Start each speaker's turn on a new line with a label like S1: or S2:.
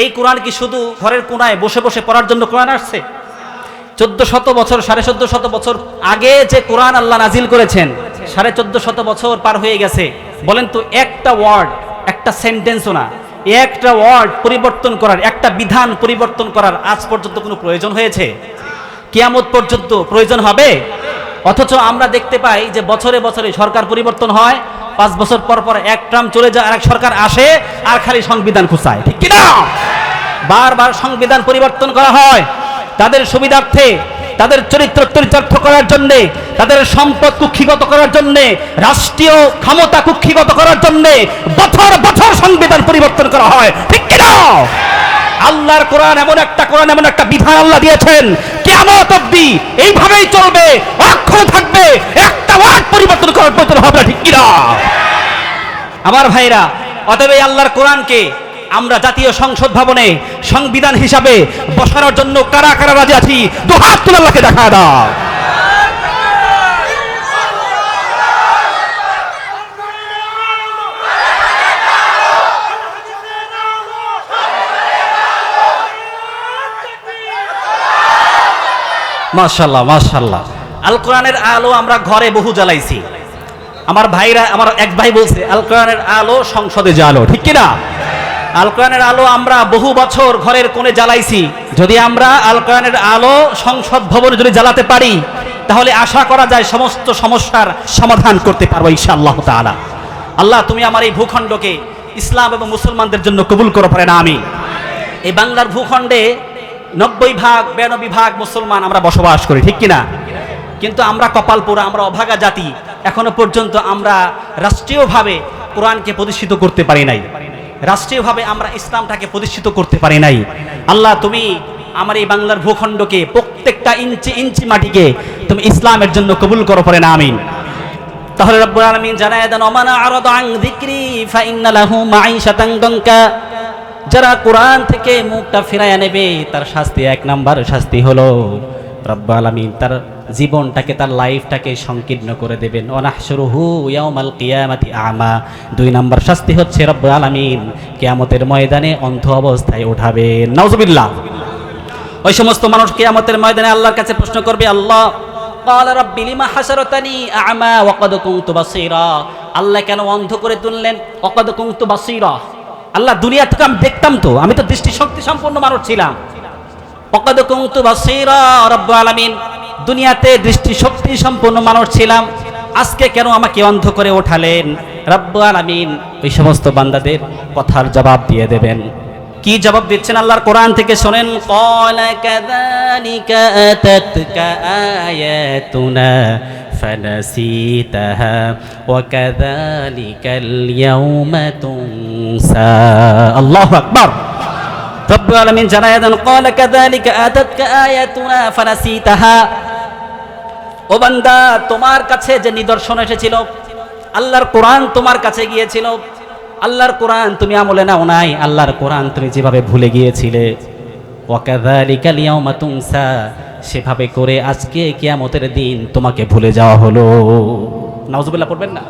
S1: এই কোরআন কি শুধু ঘরের কোনায় বসে বসে পড়ার জন্য কোরআন আসছে? চোদ্দ শত বছর, সাড়ে চোদ্দ শত বছর আগে যে কোরআন আল্লাহ নাজিল করেছেন, সাড়ে চোদ্দ শত বছর পার হয়ে গেছে। বলেন তো একটা ওয়ার্ড একটা সেন্টেন্সও না, একটা ওয়ার্ড পরিবর্তন করার, একটা বিধান পরিবর্তন করার আজ পর্যন্ত কোনো প্রয়োজন হয়েছে? কিয়ামত পর্যন্ত প্রয়োজন হবে? অথচ আমরা দেখতে পাই যে বছরে বছরে সরকার পরিবর্তন হয় পাঁচ বছর পর পর এক ট্রাম চলে যায় আর এক সরকার আসে, আর খালি সংবিধান খুঁচায়, ঠিক কিনা? বারবার সংবিধান পরিবর্তন করা হয় তাদের সুবিধার্থে, তাদের চরিত্র চরিতার্থ করার জন্যে, তাদের সম্পদ কুক্ষিগত করার জন্যে, রাষ্ট্রীয় ক্ষমতা কুক্ষিগত করার জন্যে বছর বছর সংবিধান পরিবর্তন করা হয়, ঠিক কিনা? আল্লাহর কোরআন এমন একটা কোরআন, এমন একটা বিধান আল্লাহ দিয়েছেন কেমন অব্দি এইভাবেই চলবে অক্ষর থাকবে একটা ওয়ার্ড পরিবর্তন করার পরিবর্তন হবে না, ঠিক আমার ভাইরা অতএব আল্লাহর কোরআনকে আমরা জাতীয় সংসদ ভবনে সংবিধান হিসাবে বসানোর জন্য কারা কারা রাজি আছি দু হাত তুলে দেখা দাও। মাশাল্লাহ মাশাল্লাহ আল কোরআনের আলো আমরা ঘরে বহু জ্বালাইছি। আমার ভাইরা, আমার এক ভাই বলছে আল কোরআনের আলো সংসদে জ্বালো। ঠিক কিনা? আল কোরআনের আলো আমরা বহু বছর ঘরের কোণে জ্বালাইছি। যদি আমরা আল কোরআনের আলো সংসদ ভবনে যদি জ্বালাতে পারি, তাহলে আশা করা যায় সমস্ত সমস্যার সমাধান করতে পারব ইনশাআল্লাহ তাআলা। আল্লাহ, তুমি আমার এই ভূখণ্ডকে ইসলাম এবং মুসলমানদের জন্য কবুল করো পারে না আমি এই বাংলার ভূখণ্ডে নব্বই ভাগ, বিরানব্বই ভাগ মুসলমান আমরা বসবাস করি, ঠিক কিনা? কিন্তু আমরা কপালপুরা আমরা অভাগা জাতি, এখনও পর্যন্ত আমরা রাষ্ট্রীয়ভাবে কোরআনকে প্রতিষ্ঠিত করতে পারি নাই। রাষ্ট্রীয়ভাবে আমরা ইসলামটাকে প্রতিষ্ঠিত করতে পারি নাই। আল্লাহ, তুমি আমার এই বাংলার ভূখণ্ডকে প্রত্যেকটা ইঞ্চি ইঞ্চি মাটিকে তুমি ইসলামের জন্য কবুল করো পারে না, আমিন। তাহলে রব্বুল আলামিন জানায় দেন ওমানা আরাদা আন যিকরি, ফাইন্না লাহু মাঈশাতান দঙ্কা যারা কোরআন থেকে মুখটা ফিরাইয়া নেবে তার শাস্তি এক নাম্বার শাস্তি হলো রব্বুল আলামিন তার জীবনটাকে তার লাইফটাকে সংকীর্ণ করে দেবেন অনাহশুরুহু ইয়াউমাল কিয়ামাতি আমা দুই নাম্বার শাস্তি হচ্ছে রব্বুল আলামিন কিয়ামতের ময়দানে অন্ধ অবস্থায় উঠাবেন নাউজুবিল্লাহ ওই সমস্ত মানুষ কিয়ামতের ময়দানে আল্লাহর কাছে প্রশ্ন করবে আল্লাহ قال رب لما حشرتني اعمى وقد كنت بصيرا আল্লাহ কেন অন্ধ করে তুললেন وقد كنت بصيرا আল্লাহ দুনিয়া থেকে আমি দেখতাম তো, আমি তো দৃষ্টিশক্তি সম্পন্ন মানুষ ছিলাম। দুনিয়াতে দুনিয়াতে দৃষ্টিশক্তি সম্পন্ন মানুষ ছিলাম। আজকে কেন আমাকে অন্ধ করে ওঠালেন? রব্বু আলামিন, ওই সমস্ত বান্দাদের কথার জবাব দিয়ে দেবেন। কি জবাব দিচ্ছেন? আল্লাহর কোরআন থেকে শোনেন। ক্বালা কাযালিকা আতাতকা আয়াতুনা ফানাসিতাহা ওয়া কাযালিকাল ইয়াউমা তুনসা আল্লাহু আকবার। রব্বুল আলামিন জানায় দেন ক্বালা কাযালিকা আতাতকা আয়াতুনা ফানাসিতাহা ও বান্দা তোমার কাছে যে নিদর্শন এসেছিল আল্লাহর কোরআন তোমার কাছে গিয়েছিল আল্লাহর কোরআন তুমি আমলে নাও নাই, আল্লাহর কোরআন তুমি যেভাবে ভুলে গিয়েছিলে। সেভাবে করে আজকে কেয়ামতের দিন তোমাকে ভুলে যাওয়া হলো। নাউজুবিল্লাহ, পড়বেন না?